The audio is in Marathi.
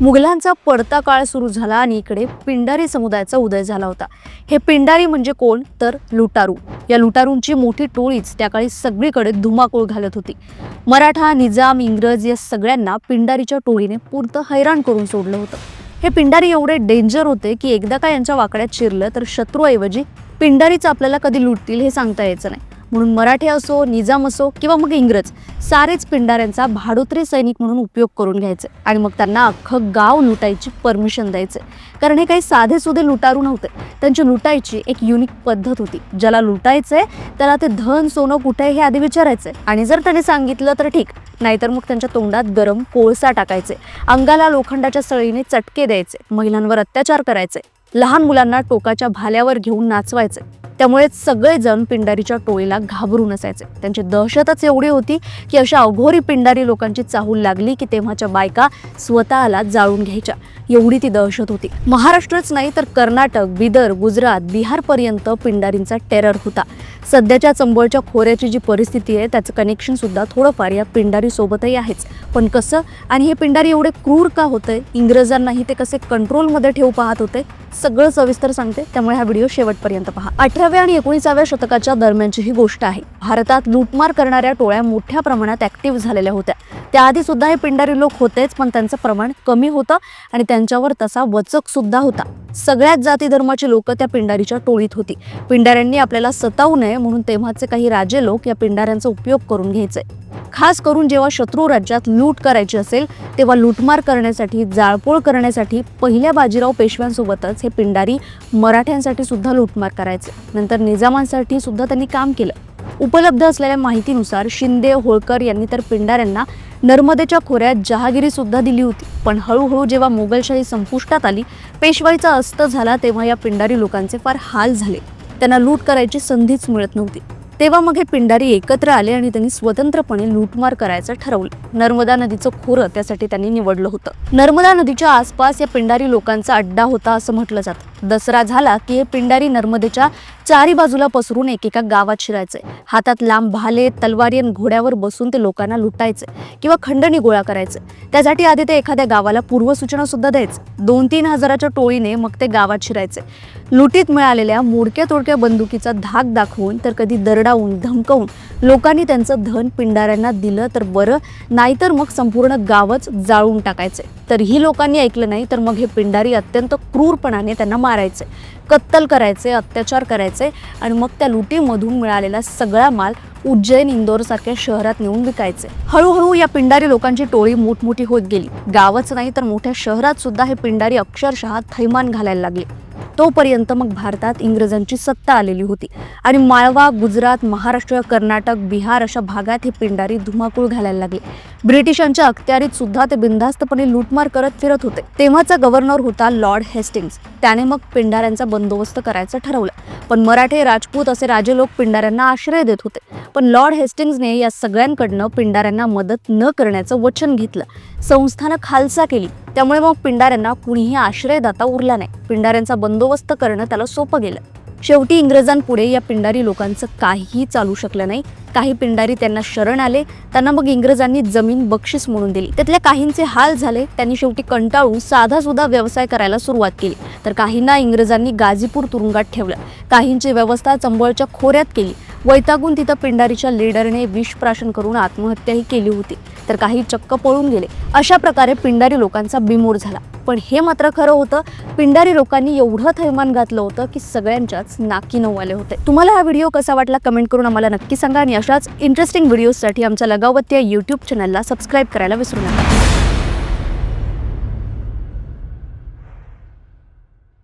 मुघलांचा पडता काळ सुरू झाला आणि इकडे पिंडारी समुदायाचा उदय झाला होता. हे पिंडारी म्हणजे कोण? तर लुटारू. या लुटारूंची मोठी टोळीच त्या काळी सगळीकडे धुमाकूळ घालत होती. मराठा निजाम इंग्रज या सगळ्यांना पिंडारीच्या टोळीने पुरतं हैराण करून सोडलं होतं. हे पिंडारी एवढे डेंजर होते की एकदा का यांच्या वाकड्यात शिरलं तर शत्रूऐवजी पिंडारीच आपल्याला कधी लुटतील हे सांगता यायचं नाही. म्हणून मराठे असो निजाम असो किंवा मग इंग्रज सारेच पिंडाऱ्यांचा भाडोत्री सैनिक म्हणून उपयोग करून घ्यायचे आणि मग त्यांना अख्खं गाव लुटायची परमिशन द्यायचे. कारण हे काही साधे सुधे लुटारू नव्हते. त्यांची लुटायची एक युनिक पद्धत होती. ज्याला लुटायचंय त्याला ते धन सोनं कुठे आहे हे आधी विचारायचे. आणि जर त्याने सांगितलं तर ठीक नाहीतर मग त्यांच्या तोंडात गरम कोळसा टाकायचे. अंगाला लोखंडाच्या सळीने चटके द्यायचे. महिलांवर अत्याचार करायचे. लहान मुलांना टोकाच्या भाल्यावर घेऊन नाचवायचे. त्यामुळे सगळेजण पिंडारीच्या टोळीला घाबरून असायचे. त्यांची दहशतच एवढी होती की अशा अघोरी पिंडारी लोकांची चाहूल लागली की तेव्हाच्या बायका स्वतःला जाळून घ्यायच्या. एवढी ती दहशत होती. महाराष्ट्रच नाही तर कर्नाटक बिदर गुजरात बिहारपर्यंत पिंडारींचा टेरर होता. सध्याच्या चंबळच्या खोऱ्याची जी परिस्थिती आहे त्याचं कनेक्शन सुद्धा थोडंफार या पिंडारी सोबतही आहेच. पण कसं? आणि हे पिंडारी एवढे क्रूर का होते इंग्रजांनाही ते कसे कंट्रोलमध्ये ठेवू पाहत होते? सगळं सविस्तर सांगते. त्यामुळे हा व्हिडिओ शेवटपर्यंत पहा. अठराव्या आणि एकोणीसाव्या शतकाच्या दरम्यानची ही गोष्ट आहे. भारतात लूटमार करणाऱ्या टोळ्या मोठ्या प्रमाणात ऍक्टिव्ह झालेल्या होत्या. त्याआधी सुद्धा हे पिंडारी लोक होतेच पण त्यांचं प्रमाण कमी होतं आणि त्यांच्यावर तसा वचक सुद्धा होता. सगळ्याच जाती धर्माची लोक त्या पिंडारीच्या टोळीत होती. पिंडाऱ्यांनी आपल्याला सतावू नये म्हणून तेव्हाचे काही राजे लोक या पिंडाऱ्यांचा उपयोग करून घ्यायचे. खास करून जेव्हा शत्रू राज्यात लूट करायची असेल तेव्हा लूटमार करण्यासाठी जाळपोळ करण्यासाठी पहिल्या बाजीराव पेशव्यांसोबतच हे पिंडारी मराठ्यांसाठी सुद्धा लूटमार करायचे. नंतर निजामांसाठी सुद्धा त्यांनी काम केलं. उपलब्ध असलेल्या माहितीनुसार शिंदे होळकर यांनी तर पिंडाऱ्यांना नर्मदेच्या खोऱ्यात जहागिरी सुद्धा दिली होती. पण हळूहळू जेव्हा मोगलशाही संपुष्टात आली पेशवाईचा अस्त झाला तेव्हा या पिंडारी लोकांचे फार हाल झाले. त्यांना लूट करायची संधीच मिळत नव्हती. तेव्हा मग हे पिंडारी एकत्र आले आणि त्यांनी स्वतंत्रपणे लूटमार करायचं ठरवलं. नर्मदा नदीचं खोरं त्यासाठी त्यांनी निवडलं होतं. नर्मदा नदीच्या आसपास या पिंडारी लोकांचा अड्डा होता असं म्हटलं जातं. दसरा झाला की हे पिंडारी नर्मदेच्या चारी बाजूला पसरून एकेका गावात शिरायचे. हातात लांब भाले तलवारी आणि घोड्यावर बसून ते लोकांना लुटायचे किंवा खंडणी गोळा करायचे. त्यासाठी आधी ते एखाद्या गावाला पूर्वसूचना सुद्धा द्यायचे. दोन तीन हजाराच्या टोळीने मग ते गावात शिरायचे. लुटीत मिळालेल्या मोडक्या तोडक्या बंदुकीचा धाक दाखवून तर कधी दरडावून धमकवून लोकांनी त्यांचं धन पिंडाऱ्यांना दिलं तर बरं नाहीतर मग संपूर्ण गावच जाळून टाकायचे. तर ही लोकांनी ऐकलं नाही तर मग हे पिंडारी अत्यंत क्रूरपणाने त्यांना मारायचे. कत्तल करायचे अत्याचार करायचे आणि मग त्या लुटीमधून मिळालेला सगळा माल उज्जैन इंदोरसारख्या शहरात नेऊन विकायचे. हळूहळू या पिंडारी लोकांची टोळी मोठमोठी होत गेली. गावच नाही तर मोठ्या शहरात सुद्धा हे पिंडारी अक्षरशः थैमान घालायला लागले. तोपर्यंत मग भारतात इंग्रजांची सत्ता आलेली होती. आणि माळवा गुजरात महाराष्ट्र कर्नाटक बिहार अशा भागात हे पिंडारी धुमाकूळ घालायला लागले. ब्रिटिशांच्या अखत्यारीत सुद्धा ते बिनधास्तपणे लूटमार करत फिरत होते. तेव्हाचा गव्हर्नर होता लॉर्ड हेस्टिंग्स त्याने मग पिंडाऱ्यांचा बंदोबस्त करायचं ठरवलं. पण मराठे राजपूत असे राजे लोक पिंडाऱ्यांना आश्रय देत होते. पण लॉर्ड हेस्टिंग्सने या सगळ्यांकडनं पिंडाऱ्यांना मदत न करण्याचं वचन घेतलं. संस्थानं खालसा केली. त्यामुळे मग पिंडाऱ्यांना कुणीही आश्रयदाता उरला नाही. पिंडाऱ्यांचा बंदोबस्त करणं त्याला सोपं गेलं. शेवटी इंग्रजांपुढे या पिंडारी लोकांचं काहीही चालू शकलं नाही. काही पिंडारी त्यांना शरण आले. त्यांना मग इंग्रजांनी जमीन बक्षीस म्हणून दिली. त्यातल्या काहींचे हाल झाले. त्यांनी शेवटी कंटाळून साधा सुद्धा व्यवसाय करायला सुरुवात केली. तर काहींना इंग्रजांनी गाझीपूर तुरुंगात ठेवलं. काहींची व्यवस्था चंबळच्या खोऱ्यात केली. वैतागून तिथं पिंडारीच्या लीडरने विषप्राशन करून आत्महत्याही केली होती. तर काही चक्क पळून गेले. अशा प्रकारे पिंडारी लोकांचा बिमोड झाला. पण हे मात्र खरं होतं पिंडारी लोकांनी एवढं थैमान घातलं होतं की सगळ्यांच्याच नाकी नऊ आले होते. तुम्हाला हा व्हिडिओ कसा वाटला कमेंट करून आम्हाला नक्की सांगा आणि अशाच इंटरेस्टिंग व्हिडिओजसाठी आमच्या लगावत या यूट्यूब चॅनलला सबस्क्राईब करायला विसरू नका.